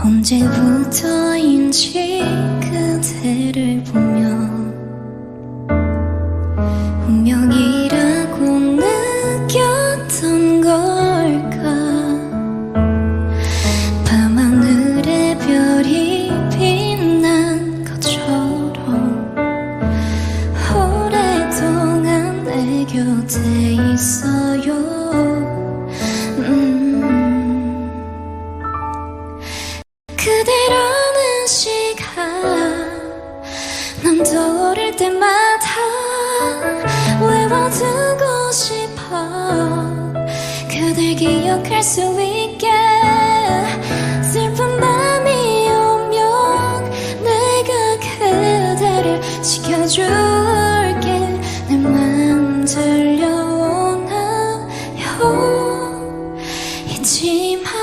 언제부터인지 그대를 보며 운명이라고 느꼈던 걸까? 밤하늘의 별이 빛난 것처럼 오랫동안 내 곁에 있어요 두고 싶어. 그댈 기억할 수 있게. 슬픈 밤이 오면 내가 그대를 지켜줄게. 내맘 들려오나요? 잊지 마.